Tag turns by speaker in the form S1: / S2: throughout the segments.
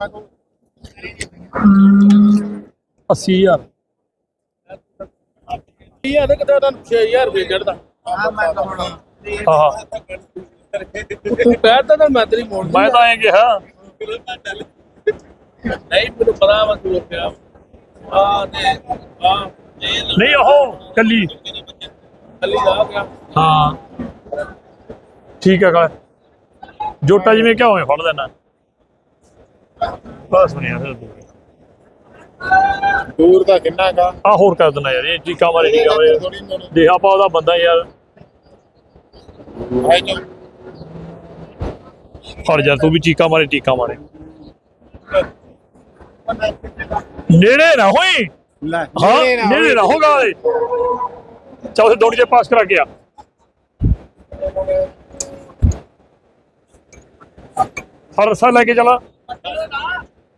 S1: 80000
S2: ਇਹ ਆ ਕਿ ਤਾਂ 6000 ਰੁਪਏ ਚੜਦਾ
S1: ਹਾਂ
S2: ਤੂੰ ਕਹਿਤਾ ਤਾਂ ਮੈਂ ਤੇਰੀ ਮੋੜ
S1: ਮੈਂ ਤਾਂ ਐਂ ਕਿਹਾ।
S2: ਨਹੀਂ ਮੈਨੂੰ ਪਤਾ ਵਾ ਤੂੰ ਕਿਹਾ ਆ। ਨੇ ਆ ਇਹ
S1: ਨਹੀਂ ਉਹ ਕੱਲੀ
S2: ਖੱਲੀ ਆ। ਗਿਆ
S1: ਹਾਂ। ਠੀਕ ਹੈ ਕਾਲੇ। ਜੋਟਾ ਜਿਵੇਂ ਕਿਹਾ ਹੋਵੇ ਫੜ ਦੇਣਾ ਬਸ ਬਣਿਆ ਫਿਰ।
S3: ਦੂਰ ਦਾ ਕਿੰਨਾ ਕਾ
S1: ਆ ਹੋਰ ਕਰ ਦੇਣਾ ਯਾਰ ਇਹ ਚੀਕਾ ਮਾਰੇ
S3: ਥੋੜੀ ਮੋੜ
S1: ਦੇਖ ਆਪਾਂ ਉਹਦਾ ਬੰਦਾ ਯਾਰ।
S3: ਹੈ ਜੋ
S1: ਜਾ ਤੂੰ ਵੀ ਚੀਕਾ ਮਾਰੇ ਚੀਕਾ ਮਾਰੇ। ਨੇੜੇ ਨਾ ਹੋਈ।
S3: ਲੈ
S1: ਹਾਂ ਨੇੜੇ ਨਾ ਹੋਗਾ ਓਏ ਚੌਥੇ ਦੌੜ ਕੇ ਪਾਸ ਕਰਾ ਗਿਆ ਹਰ ਰਸਾ ਲੈ ਕੇ ਚਲਾ।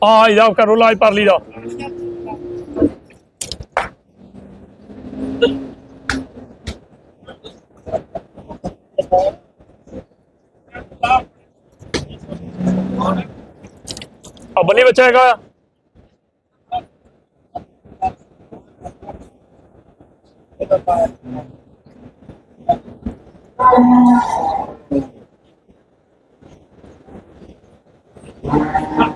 S1: آج جاؤ کرو لاج پر لی جاؤ۔ بلی بچے گا Thank you.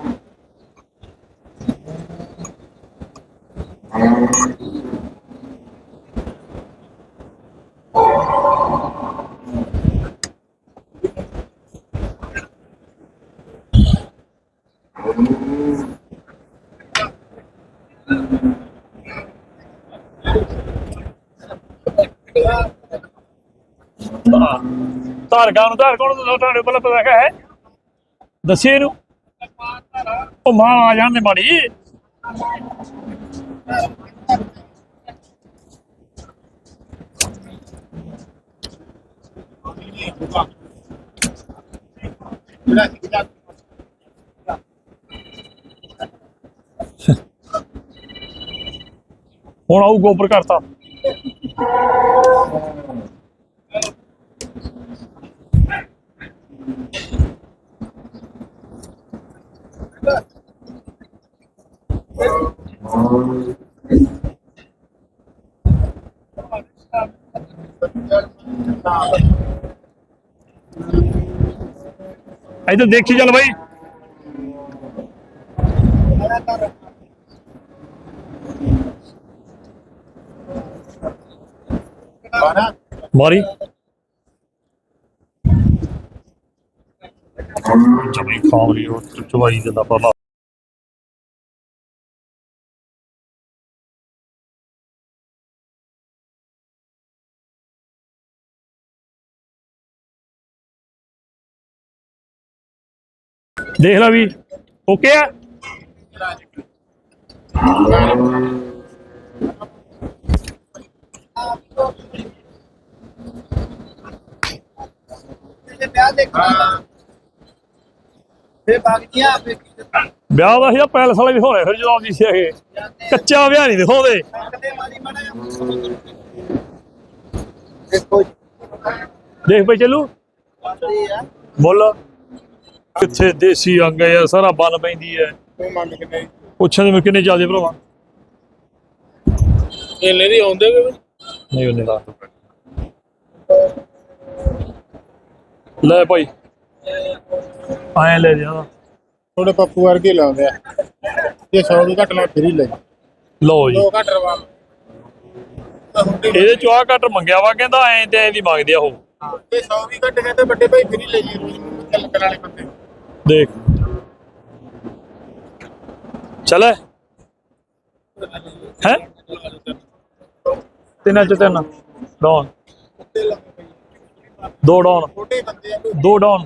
S1: ਧਾਰ ਗਾ ਨੂੰ, ਧਾਰ ਕੋਣ ਦਾ ਤੁਹਾਡੇ ਕੋਲ ਪਤਾ ਹੈ? ਦੱਸਿਓ ਇਹਨੂੰ। ਉਹ ਮਾਂ ਆ ਜਾਂਦੇ ਮਾੜੀ। ਹੁਣ ਆਊ ਗੋਬਰ ਕਰਤਾ ادھر دیکھیے چل بھائی۔ باری۔ جمعی خامری اور چوائی جناب اللہ دیکھ لو بھی
S3: اوکے ہے دیکھو ਫੇ ਬਾਗ
S1: ਵਿਆਹ ਦਾ ਸੀ ਪੈਲਸ ਵਾਲੇ ਵੀ ਹੋਣੇ ਫਿਰ ਜਦੋਂ ਆਉਂਦੀ ਸੀ ਇਹ। ਕੱਚਾ ਵਿਆਹ ਨਹੀਂ ਦਿਖਾਉਂਦੇ।
S3: ਦੇਖੋ
S1: ਦੇਖ ਪਈ ਚੱਲੂ। ਮੁੱਲ ਕਿੱਥੇ ਦੇਸੀ ਅੰਗ ਹੈ ਸਾਰਾ ਬਨ ਪੈਂਦੀ ਹੈ। ਪੁੱਛਣ ਦੇ ਮੈਂ ਕਿੰਨੇ ਚੱਲਦੇ ਭਰਾਵਾ।
S2: ਇਹਨੇ ਨਹੀਂ ਆਉਂਦੇ ਕਿ
S1: ਨਹੀਂ ਉਹਨੇ ਲੈ ਭਾਈ। ਆਏ ਲੈ ਜਾ।
S3: ਥੋੜੇ ਪੱਪੂ ਵਰਗੇ ਲਾਉਂਦੇ ਆ। ਇਹ 100 ਵੀ ਘੱਟ ਲਾ ਫਿਰ ਹੀ ਲੈ
S1: ਲਓ ਜੀ।
S3: ਦੋ ਘੱਟ ਰਵਾ
S1: ਇਹਦੇ ਚੋਂ ਆ ਮੰਗਿਆ ਵਾ ਕਹਿੰਦਾ ਐਂ ਤੇ ਐਂ ਦੀ ਮੰਗਦੇ ਆ ਉਹ।
S3: ਤੇ 100 ਵੀ ਘੱਟ ਕਹਿੰਦੇ ਵੱਡੇ ਭਾਈ ਫਿਰ ਹੀ ਲੈ ਜੀ ਚੱਲ ਕਰਨ ਵਾਲੇ ਬੰਦੇ।
S1: ਦੇਖ। ਚਲੇ। ਹੈ? ਤਿੰਨਾਂ ਚ ਤਿੰਨ। ਡਾਉਨ ਦੋ ਡਾਉਨ
S3: ਛੋਟੇ ਬੰਦੇ ਆ
S1: ਦੋ ਡਾਉਨ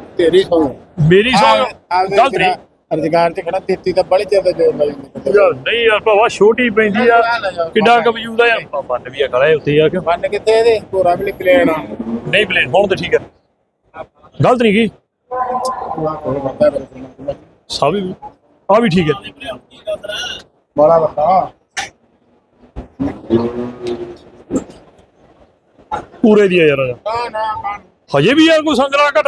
S3: ਤੇਰੀ ਸੌ।
S1: ਮੇਰੀ ਸੌ। ਗਲਤ ਨਹੀਂ।
S3: ਅਰਜ਼ਗਾਰ ਤੇ ਖੜਾ ਦਿੱਤੀ ਤਾਂ ਬੜੀ ਚਿਰ ਦਾ ਜੋਰ ਲਾਈ
S1: ਯਾਰ ਨਹੀਂ ਯਾਰ ਭਵਾ ਛੋਟੀ ਪੈਂਦੀ ਆ। ਕਿੱਡਾ ਕੁ ਵਜੂਦ ਆ। ਯਾਰ ਆ ਬੰਨ ਵੀ ਆ ਖੜਾ ਉੱਤੇ ਆ ਕੇ।
S3: ਬੰਨ ਕਿੱਥੇ ਇਹਦੇ? ਭੋਰਾ ਵੀ ਨਿਕਲੇ ਨਾ
S1: ਨਹੀਂ ਪਲੇਨ ਹੁਣ ਤੇ ਠੀਕ ਹੈ ਗਲਤ ਨਹੀਂ ਕੀ? ਸਭ ਵੀ ਆ ਵੀ ਠੀਕ ਹੈ
S3: ਬੜਾ ਵੱਡਾ
S1: ਪੂਰੇ ਦੀ ਆ ਯਾਰ।
S3: ਨਾ ਨਾ
S1: ਹਜੇ ਵੀ ਯਾਰ ਕੋਈ ਸੰਗਰਾ ਘਟ।